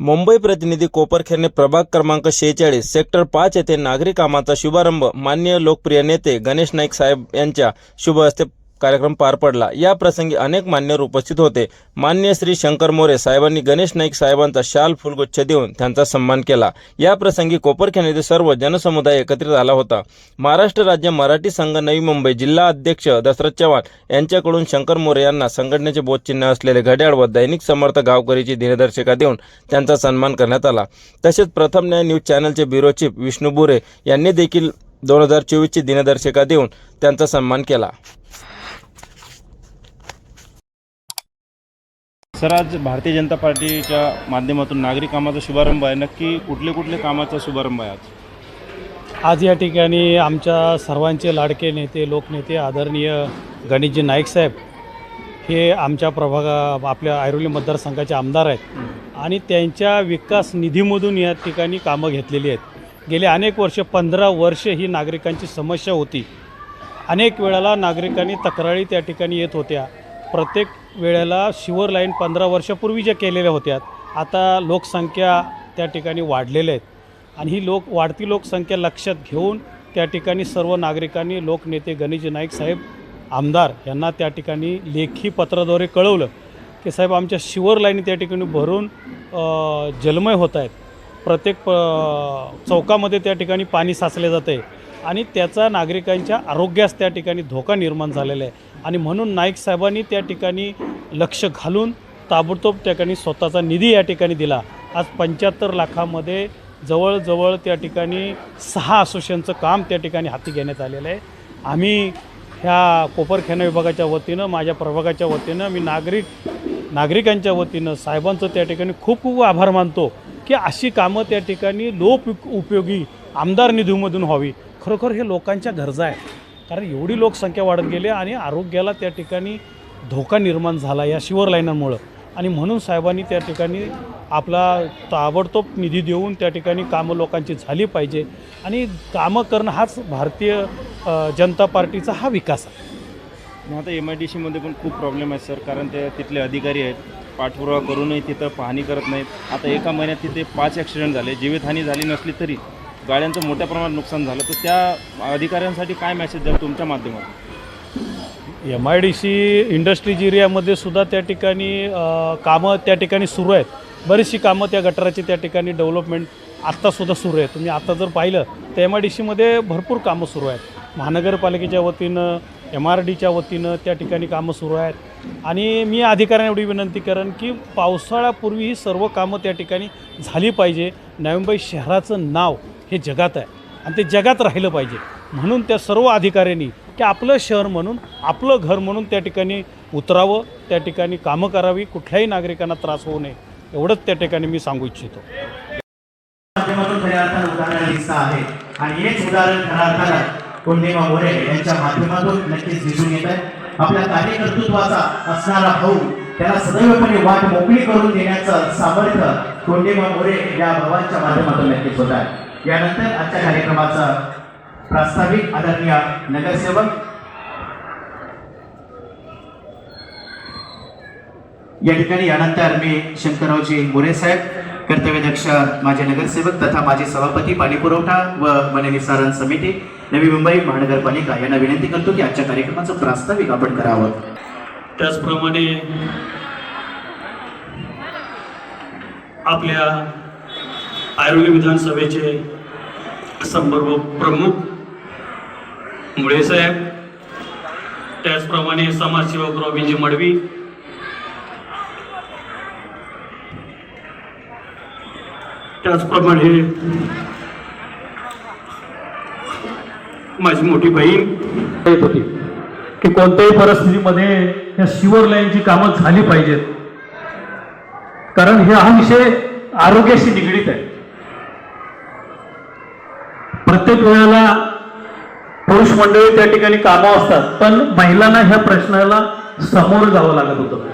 मुंबई प्रतिनिधी कोपरखेरने प्रभाग क्रमांक शेहेचाळीस सेक्टर पाच येथे नागरी कामाचा शुभारंभ माननीय लोकप्रिय नेते गणेश नाईक साहेब यांच्या शुभ हस्ते कार्यक्रम पार पडला. या प्रसंगी अनेक मान्यवर उपस्थित होते. मान्य श्री शंकर मोरे साहेबांनी गणेश नाईक साहेबांचा शाल फुलगुच्छ देऊन त्यांचा सन्मान केला. या प्रसंगी कोपरखेण्याचे सर्व जनसमुदाय एकत्रित आला होता. महाराष्ट्र राज्य मराठी संघ नवी मुंबई जिल्हा अध्यक्ष दशरथ चव्हाण यांच्याकडून शंकर मोरे यांना संघटनेचे बोधचिन्ह असलेले घड्याळ व दैनिक समर्थ गावकरीची दिनदर्शिका देऊन त्यांचा सन्मान करण्यात आला. तसेच प्रथम न्याय न्यूज चॅनलचे ब्युरो चीफ विष्णू बुरे यांनी देखील दोन हजार चोवीसची दिनदर्शिका देऊन त्यांचा सन्मान केला. सर आज भारतीय जनता पार्टीच्या माध्यमातून नागरी कामाचा शुभारंभ आहे. नक्की कुठले कुठले कामाचा शुभारंभ आहे आज? आज या ठिकाणी आमच्या सर्वांचे लाडके नेते लोकनेते आदरणीय गणेशजी नाईक साहेब हे आमच्या प्रभागा आपल्या ऐरोली मतदारसंघाचे आमदार आहेत. आणि त्यांच्या विकास निधीमधून या ठिकाणी कामं घेतलेली आहेत. गेले अनेक वर्ष पंधरा वर्ष ही नागरिकांची समस्या होती. अनेक वेळेला नागरिकांनी तक्रारी त्या ठिकाणी येत होत्या. प्रत्येक वेळेला शिवर लाईन पंधरा वर्षापूर्वी ज्या केलेल्या होत्या आता लोकसंख्या त्या ठिकाणी वाढलेल्या आहेत. आणि ही लोक वाढती लोकसंख्या लक्षात घेऊन त्या ठिकाणी सर्व नागरिकांनी लोकनेते गणेश नाईक साहेब आमदार यांना त्या ठिकाणी लेखी पत्राद्वारे कळवलं की साहेब आमच्या शिवर लाईनी त्या ठिकाणी भरून जलमय होत आहेत. प्रत्येक प चौकामध्ये त्या ठिकाणी पाणी साचले जाते आहे. आणि त्याचा नागरिकांच्या आरोग्यास त्या ठिकाणी धोका निर्माण झालेला आहे. आणि म्हणून नाईक साहेबांनी त्या ठिकाणी लक्ष घालून ताबडतोब त्या ठिकाणी स्वतःचा निधी या ठिकाणी दिला. आज पंच्याहत्तर लाखामध्ये जवळजवळ त्या ठिकाणी सहा असोसिएशनचं काम त्या ठिकाणी हाती घेण्यात आलेलं आहे. आम्ही ह्या कोपरखेना विभागाच्या वतीनं माझ्या प्रभागाच्या वतीनं मी नागरिक नागरिकांच्या वतीनं साहेबांचं त्या ठिकाणी खूप खूप आभार मानतो की अशी कामं त्या ठिकाणी लोप उपयोगी आमदार निधीमधून व्हावी. खरोखर हे लोकांच्या गरजा आहेत. कारण एवढी लोकसंख्या वाढत गेली आणि आरोग्याला त्या ठिकाणी धोका निर्माण झाला या शिवर लाईनांमुळं. आणि म्हणून साहेबांनी त्या ठिकाणी आपला ताबडतोब निधी देऊन त्या ठिकाणी कामं लोकांची झाली पाहिजे. आणि कामं करणं हाच भारतीय जनता पार्टीचा हा विकास आहे. मग आता एम आय डी सीमध्ये पण खूप प्रॉब्लेम आहे सर कारण ते तिथले अधिकारी आहेत. पाठपुरावा करूनही तिथं पाहणी करत नाहीत. आता एका महिन्यात तिथे पाच ॲक्सिडेंट झाले. जीवितहानी झाली नसली तरी गाड्यांचं मोठ्या प्रमाणात नुकसान झालं तर त्या अधिकाऱ्यांसाठी काय मेसेज द्या तुमच्या माध्यमातून? M I D C industries एरियामध्ये सुद्धा त्या ठिकाणी कामं त्या ठिकाणी सुरू आहेत. बरीचशी कामं त्या गटाराची त्या ठिकाणी डेव्हलपमेंट आत्तासुद्धा सुरू आहे तुम्ही आत्ता जर पाहिलं तर एम आय डी सीमध्ये भरपूर कामं सुरू आहेत. महानगरपालिकेच्या वतीनं एम आर डीच्या वतीनं त्या ठिकाणी कामं सुरू आहेत. आणि मी अधिकाऱ्यांना एवढी विनंती करेन की पावसाळ्यापूर्वी ही सर्व कामं त्या ठिकाणी झाली पाहिजे. नवी मुंबई शहराचं नाव हे जगात आहे. आणि ते जगात राहिलं पाहिजे. म्हणून त्या सर्व अधिकाऱ्यांनी की आपलं शहर म्हणून आपलं घर म्हणून त्या ठिकाणी उतरावं त्या ठिकाणी कामं करावी कुठल्याही नागरिकांना त्रास होऊ नये एवढंच त्या ठिकाणी मी सांगू इच्छितो. माध्यमातून खऱ्या अर्थानं उदाहरण दिसतं आहे. आणि हेच उदाहरण खऱ्या अर्थानं कोंडेबा मोरे यांच्या माध्यमातून नक्कीच दिसून येत आहे. आपल्या कार्यकर्तृत्वाचा असणारा भाऊ त्याला सदैवपणे वाट मोकळी करून देण्याचं सामर्थ्य कोंडेबा मोरे या भावांच्या माध्यमातून नक्कीच होत आहे. यानंतर आजच्या कार्यक्रमाचा प्रास्ताविक आदरणीय नगरसेवक या ठिकाणी यानंतर मी शंकररावजी मोरे साहेब कर्तव्यदक्ष माझे नगरसेवक तथा माझे सभापती पाणी पुरवठा व वननिसारण समिती नवी मुंबई महानगरपालिका यांना विनंती करतो की आजच्या कार्यक्रमाचं प्रास्ताविक आपण करावं. त्याचप्रमाणे आपल्या ऐरोली विधानसभेचे संपर्क प्रमुख मुळे साहेब त्याचप्रमाणे समाजसेवक रॉबिनजी मडवी त्याचप्रमाणे माझी मोठी बहीण. येत होती की कोणत्याही परिस्थितीमध्ये या शिवर लाईनची कामं झाली पाहिजेत. कारण हे हा विषय आरोग्याशी निगडीत आहे. प्रत्येक वेळेला पुरुष मंडळी त्या ठिकाणी कामं असतात पण महिलांना ह्या प्रश्नाला समोर जावं लागत होतं.